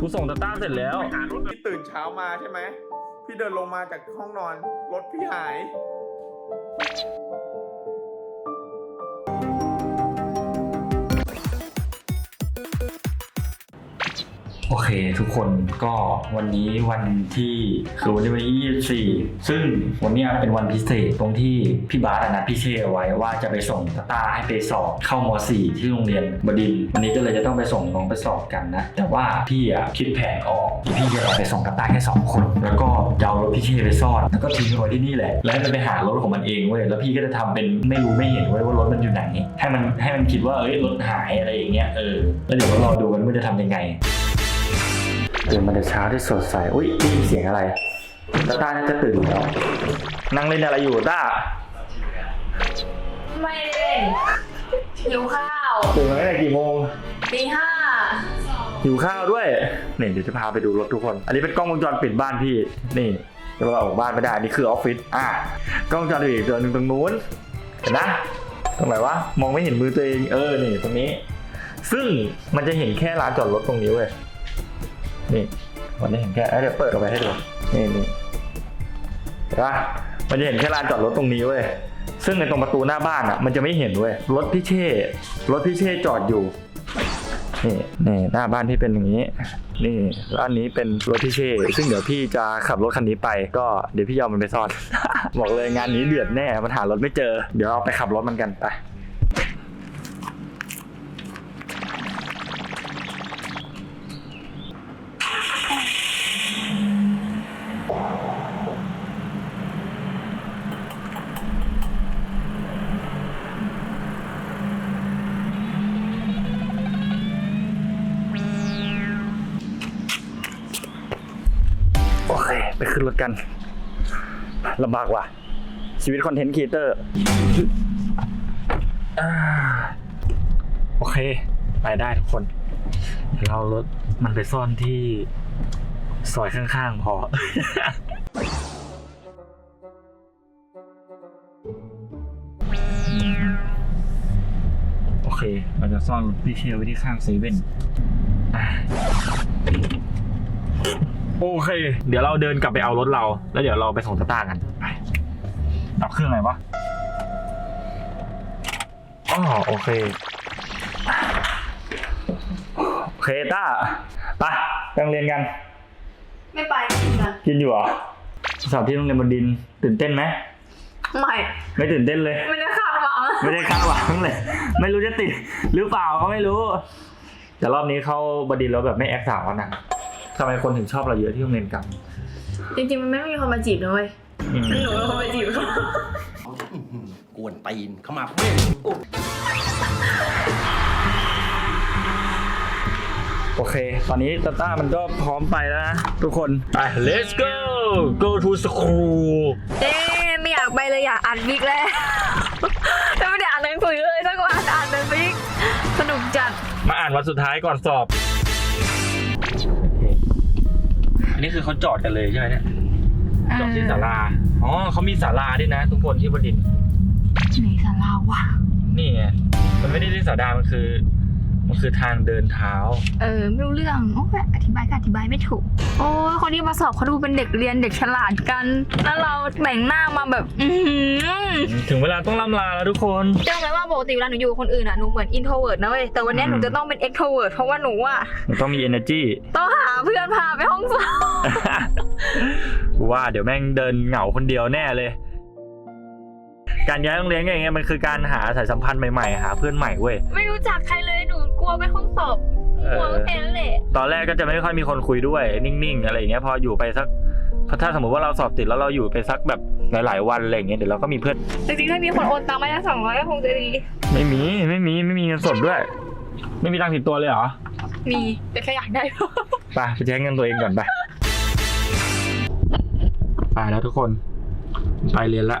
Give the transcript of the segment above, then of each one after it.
กูส่งตาต้าเสร็จแล้วหารถพี่ตื่นเช้ามาใช่ไหม พี่เดินลงมาจากห้องนอน รถพี่หาย โอเคทุกคนก็วันนี้วันที่คือวันที่วันที่24 ซึ่งวันนี้เป็นวันพิเศษตรงที่พี่บาสอะนะพี่เชเอาไว้ว่าจะไปส่งตาตาให้ไปสอบเข้าม4ที่โรงเรียนบดินวันนี้ก็เลยจะต้องไปส่งน้องไปสอบกันนะ แต่ว่าพี่อะคิดแผนออกพี่จะเอาไปส่งตาตาแค่สองคน แล้วก็จะเอารถพี่เชไปซ่อนแล้วก็ทิ้งไว้ที่นี่แหละแล้วให้มันไปหารถของมันเองเว้ยแล้วพี่ก็จะทำเป็นไม่รู้ไม่เห็นเว้ยว่ารถมันอยู่ไหนให้มันให้มันคิดว่าเอ้ยรถหายอะไรอย่างเงี้ยเออแล้วเดี๋ยวเรารอดูกันว่าจะทำยังไง ตื่นมาแต่เช้าที่สดใส อุ้ยได้ยินเสียงอะไรตาต้าน่าจะตื่นแล้ว นั่งเล่นอะไรอยู่ต้า ไม่ได้เล่นหิวข้าวตื่นมาตั้งแต่กี่โมงตีห้าหิวข้าวด้วยนี่เดี๋ยวจะพาไปดูรถทุกคน อันนี้เป็นกล้องวงจรปิดบ้านพี่ นี่จะมาออกบ้านไม่ได้ นี่คือออฟฟิศ อะ กล้องวงจรปิดอีกตัวหนึ่งตรงนู้น เห็นนะ ตรงไหนวะ มองไม่เห็นมือตัวเอง เออ นี่ตรงนี้ ซึ่งมันจะเห็นแค่ลานจอดรถตรงนี้เว้ย นี่มันจะเห็นแค่เดี๋ยวเปิดออกไปให้ดูนี่นี่เห็นปะมันจะเห็นแค่ลานจอดรถตรงนี้เว้ยซึ่งในตรงประตูหน้าบ้านอะ มันจะไม่เห็นเว้ยรถพี่เช่รถพี่เช่จอดอยู่นี่นี่หน้าบ้านที่เป็นอย่างนี้ นี่แล้วอันนี้เป็นรถพี่เช่ ซึ่งเดี๋ยวพี่จะขับรถคันนี้ไป ก็เดี๋ยวพี่ยอมมันไปซ่อน บอกเลยงานนี้เดือดแน่มันหารถไม่เจอ เดี๋ยวเอาไปขับรถมันกันไป ขึ้นรถกันลำบากว่ะ ชีวิตคอนเทนต์ครีเอเตอร์โอเค ไปได้ทุกคน เรารถมันไปซ่อนที่ซอยข้างๆพอโอเค เราจะซ่อนรถพี่เชลไว้ที่ข้างเซเว่นอะ โอเค เดี๋ยวเราเดินกลับไปเอารถเรา แล้วเดี๋ยวเราไปส่งตาต้ากันไปดับเครื่องไหนวะอ๋อโอเค โอเคต้าไปไปโรงเรียนกัน ไม่ไปจริงนะกินอยู่เหรอสอบที่โรงเรียนบนดินตื่นเต้นไหม ไม่ไม่ตื่นเต้นเลย ไม่ได้คาดหวังไม่ได้คาดหวังเลย ไม่รู้จะติดหรือเปล่าก็ไม่รู้ แต่รอบนี้เขาบดินทร์แล้วแบบไม่แอคสาวแล้วนะ ทำไมคนถึงชอบเราเยอะที่โรงเรียนกันจริงๆมันไม่มีคนมาจีบนะเว้ยอืมหนูเป็นคนมาจีบเขากวนตีนเข้ามาเพื่อนโอเค ตอนนี้ตาต้ามันก็พร้อมไปแล้วนะทุกคนไป let's go go to school เอ๊ะไม่อยากไปเลยอยากอ่านวิกแล้วแต่ไม่ได้อ่านหนังสือเลยสักวันอ่านแต่วิกสนุกจัด มาอ่านวันสุดท้ายก่อนสอบอั นนี้คือเขาจอดกันเลยใช่ไหมเนี่ยจอดที่ศาลาอ๋อเขามีศาลาด้วยนะ ทุกคนที่บดินทร์ในศาลาวะนี่ไงมันไม่ได้ที่ศาลามันคือ มันคือทางเดินเท้า เออ ไม่รู้เรื่องโอ้ยอธิบายก็อธิบายไม่ถูก โอ้ยคนที่มาสอบเขาดูเป็นเด็กเรียนเด็กฉลาดกัน แล้วเราแต่งหน้ามาแบบ อือหือถึงเวลาต้องล่ำลาแล้วทุกคนเชื่อไหมว่าปกติเวลาหนูอยู่กับคนอื่นอะหนูเหมือน introvert นะเว้ยแต่วันเนี้ยหนูจะต้องเป็น extrovert เพราะว่าหนูอะมันต้องมี energy ต้องหาเพื่อนพาไปห้องสอบ กูว่าเดี๋ยวแม่งเดินเหงาคนเดียวแน่เลย การย้ายโรงเรียนก็อย่างเงี้ยมันคือการหาสายสัมพันธ์ใหม่ๆหาเพื่อนใหม่เว้ย ไม่รู้จักใครเลยหนูกลัวไปห้องสอบกลัวแค่นั้นแหละตอนแรกก็จะไม่ค่อยมีคนคุยด้วย นิ่งๆ อะไรอย่างเงี้ยพออยู่ไปสักถ้าสมมติว่าเราสอบติดแล้วเราอยู่ไปสักแบบหลายๆวันอะไรอย่างเงี้ยเดี๋ยวเราก็มีเพื่อน จริงๆถ้ามีคนโอนตังค์มาได้สองร้อยก็คงจะดี ไม่มีไม่มีไม่มีเงินสดด้วย ไม่มีตังค์ติดตัวเลยเหรอ มีแต่แค่อยากได้ไปไปใช้เงินตัวเองก่อนไปไปแล้วทุกคน ไปเรียนละ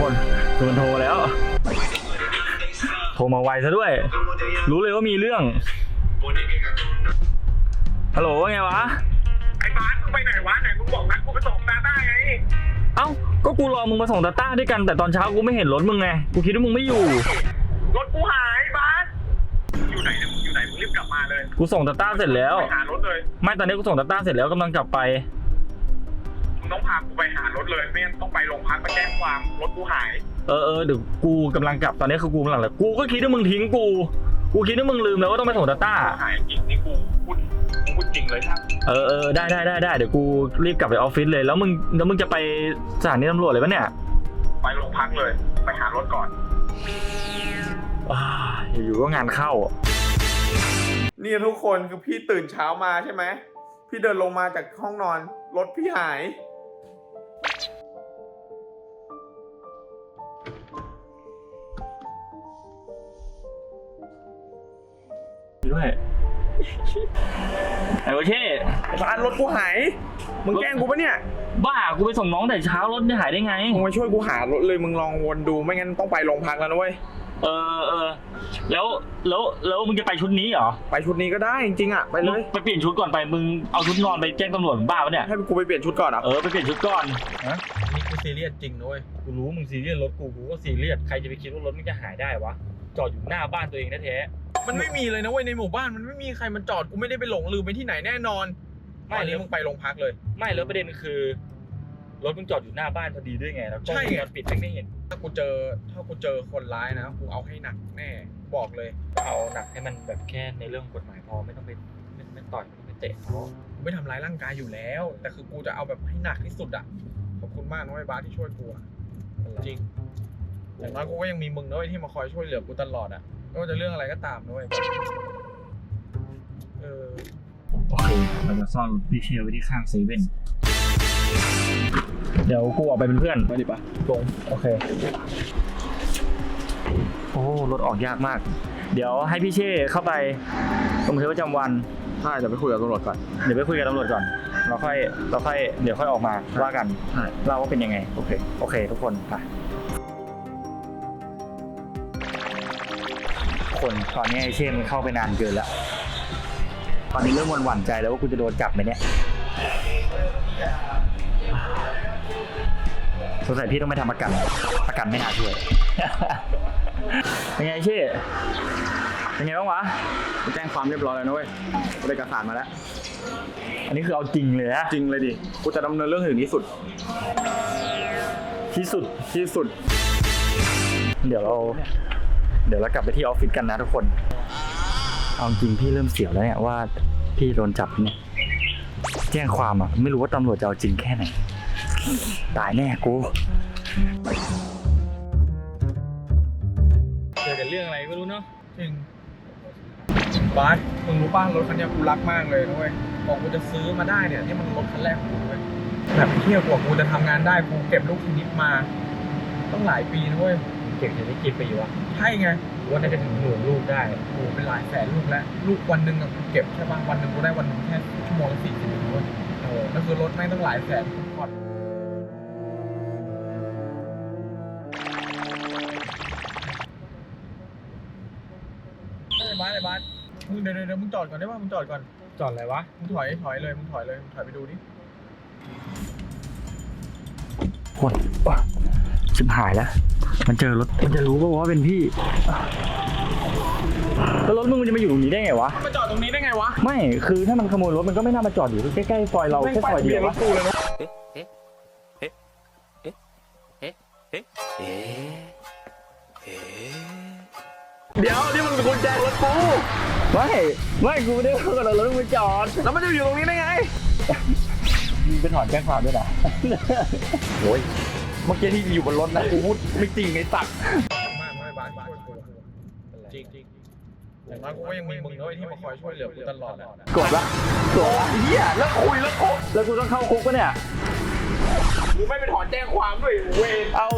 คนคือมันโทรแล้ว โทรมาไวซะด้วย รู้เลยว่ามีเรื่อง ฮัลโหลว่าไงวะ ไอ้บ้านมึงไปไหนวะไหนมึงบอกนัดกูไปส่งตาต้าไง เอ้า ก็กูรอมึงมาส่งตาต้าด้วยกัน แต่ตอนเช้ากูไม่เห็นรถมึงไง กูคิดว่ามึงไม่อยู่ รถกูหายบ้าน อยู่ไหนเนี่ยมึงอยู่ไหนมึงรีบกลับมาเลย กูส่งตาต้าเสร็จแล้ว ไปหารถเลย ไม่ตอนนี้กูส่งตาต้าเสร็จแล้วกำลังกลับไปมึง ต้องพากูไปหารถเลยไม่งั้นต้องไปโรงพักไปแจ้งความรถกูหาย เออเออเดี๋ยวกูกำลังกลับตอนนี้คือกูกำลังเลยกูก็คิดว่ามึงทิ้งกู กูคิดว่ามึงลืมแล้วว่าต้องไปส่งตาต้า หายจริงนี่กูพูดกูพูดจริงเลยครับเออเออได้ได้ได้ได้เดี๋ยวกูรีบกลับไปออฟฟิศเลยแล้วมึงแล้วมึงจะไปสถานีตำรวจเลยปะเนี่ยไปโรงพักเลย ไปหารถก่อนอ่าอยู่ๆก็งานเข้า นี่ทุกคนคือพี่ตื่นเช้ามาใช่ไหม พี่เดินลงมาจากห้องนอน รถพี่หาย ด้วย ไอ้โอเช่ร้านรถกูหาย มึงแกล้งกูปะเนี่ย บ้า กูไปส่งน้องแต่เช้ารถจะหายได้ไง มึงมาช่วยกูหารถเลย มึงลองวนดู ไม่งั้นต้องไปโรงพักแล้วนะเว้ย เออเออ แล้ว แล้ว แล้วมึงจะไปชุดนี้เหรอ ไปชุดนี้ก็ได้จริงๆอะ ไปเลยมึงไปเปลี่ยนชุดก่อนไป มึงเอาชุดนอนไปแจ้งตำรวจมึงบ้าปะเนี่ย ให้กูไปเปลี่ยนชุดก่อนเหรอะ เออ ไปเปลี่ยนชุดก่อนฮะนี่กูซีเรียสจริงนะเว้ย กูรู้มึงซีเรียสรถกู กูก็ซีเรียส ใครจะไปคิดว่ารถมึงจะหายได้วะ จอดอยู่หน้าบ้านตัวเองแท้ มันไม่มีเลยนะเว้ยในหมู่บ้านมันไม่มีใครมันจอดกูไม่ได้ไปหลงลืมไปที่ไหนแน่นอนๆตอนนี้มึงไปโรงพักเลย ไม่แล้วประเด็นคือ รถมึงจอดอยู่หน้าบ้านพอดีด้วยไงแล้วกล้องใช่วงไง จรปิดแม่งไม่เห็นถ้ากูเจอถ้ากูเจอคนร้ายนะกูเอาให้หนักแน่บอกเลยเอาหนักให้มันแบบแค่ในเรื่องกฎหมายพอไม่ต้องไปไม่ไม่ต่อยไม่ต้องไปเตะเขากูไม่ทำร้ายร่างกายอยู่แล้ว แต่คือกูจะเอาแบบให้หนักที่สุดอะขอบคุณมากนะเว้ยบาสที่ช่วยกูอะจริงอย่างน้อยกูก็ยังมีมึงนะเว้ยที่มาคอยช่วยเหลือกูตลอดอะ ไม่ว่าจะเรื่องอะไรก็ตามนะเว้ยเออโอเค เราจะซ่อนพี่เชลไว้ที่ข้างเซเว่น เดี๋ยวกูออกไปเป็นเพื่อนไปดิปะตรงโอเค โอ้รถออกยากมาก เดี๋ยวให้พี่เช่เข้าไปลงบันทึกประจำวัน ใช่เดี๋ยวไปคุยกับตำรวจก่อน เดี๋ยวไปคุยกับตำรวจก่อน เราค่อย เราค่อย เดี๋ยวค่อยออกมาว่ากัน ใช่ เราว่าเป็นยังไง โอเค โอเค ทุกคนไป คนตอนนี้ไอเช่มันเข้าไปนานเกินแล้ว ตอนนี้เริ่มหวั่นๆใจแล้วว่ากูจะโดนจับไหมเนี่ยสงสัยพี่ต้องไปทำประกันประกันไม่น่าช่วยเป็นไงไอ้เช่เป็นไงบ้างวะกูแจ้งความเรียบร้อยแล้วนะเว้ยกูได้เอกสารมาแล้ว อันนี้คือเอาจริงเลยนะจริงเลยดิกูจะดำเนินเรื่องให้ถึงที่สุด ที่สุดที่สุด เดี๋ยวเรา เดี๋ยวเรากลับไปที่ออฟฟิศกันนะทุกคน เอาจริงพี่เริ่มเสียวแล้วเนี่ยว่าพี่โดนจับเนี่ยแจ้งความอะ ไม่รู้ว่าตำรวจจะเอาจริงแค่ไหน ตายแน่กูเจอกันเรื่องอะไรไม่รู้เนาะจริงบาสมึงรู้ป่ะรถคันเนี้ยกูรักมากเลยนะเว้ยบอกกูจะซื้อมาได้เนี่ยนี่มันรถคันแรกของกูเว้ยแบบเที่ยวกว่ากูจะทำงานได้กูเก็บลูกทีนิดมา ต้องหลายปีนะเว้ยเก่งจะได้กี่ปีวะ ใช่ไงหรือว่าน่าจะถึงหมื่นลูกได้โอ้โหเป็นหลายแสนลูกแล้ว ลูกวันหนึ่งอะกูเก็บใช่ป่ะวันหนึ่งกูได้วันหนึ่งแค่ชั่วโมงละสี่สิบเว้ยเออแล้วคือรถแม่งต้องหลายแสนกูผ่อน เฮ้ยบาสไอ้บาสมึงเดี๋ยวเดี๋ยวเดี๋ยวมึงจอดก่อนได้ป่ะมึงจอดก่อนจอดอะไรวะ มึงถอยถอยเลยมึงถอยเลยมึงถอยไปดูดิคนว้าชิบหายแล้ว มันเจอรถ มันจะรู้ป่าวว่าเป็นพี่แล้วรถมึงมันจะมาอยู่ตรงนี้ได้ไงวะ มาจอดตรงนี้ได้ไงวะไม่ คือถ้ามันขโมยรถมันก็ไม่น่ามาจอดอยู่ใกล้ๆซอยเราแค่ซอยเดียวรวะถกูเลยนะเดี๋ยวนี่มันเป็นกุญแจรถกูไม่ ไม่กูไม่ได้เอากับรถมึงมาจอด แล้วมันจะอยู่ตรงนี้ได้ไงมึงไปถอนแจ้งความด้วยนะ โอ้ย เมื่อกี้ที่อยู่บนรถนะกูพูดไม่จริงไอ้สัตว์มากไม่บาสช่วยจริงจริงอย่างน้อยกูก็ยังมีมึงด้วยที่มาคอยช่วยเหลือกูตลอดอะกดละกดละเฮียแล้วคุยแล้วคบแล้วกูต้องเข้าคุกปะเนี่ยกูไม่ไปถอนแจ้งความด้วยเวรเอา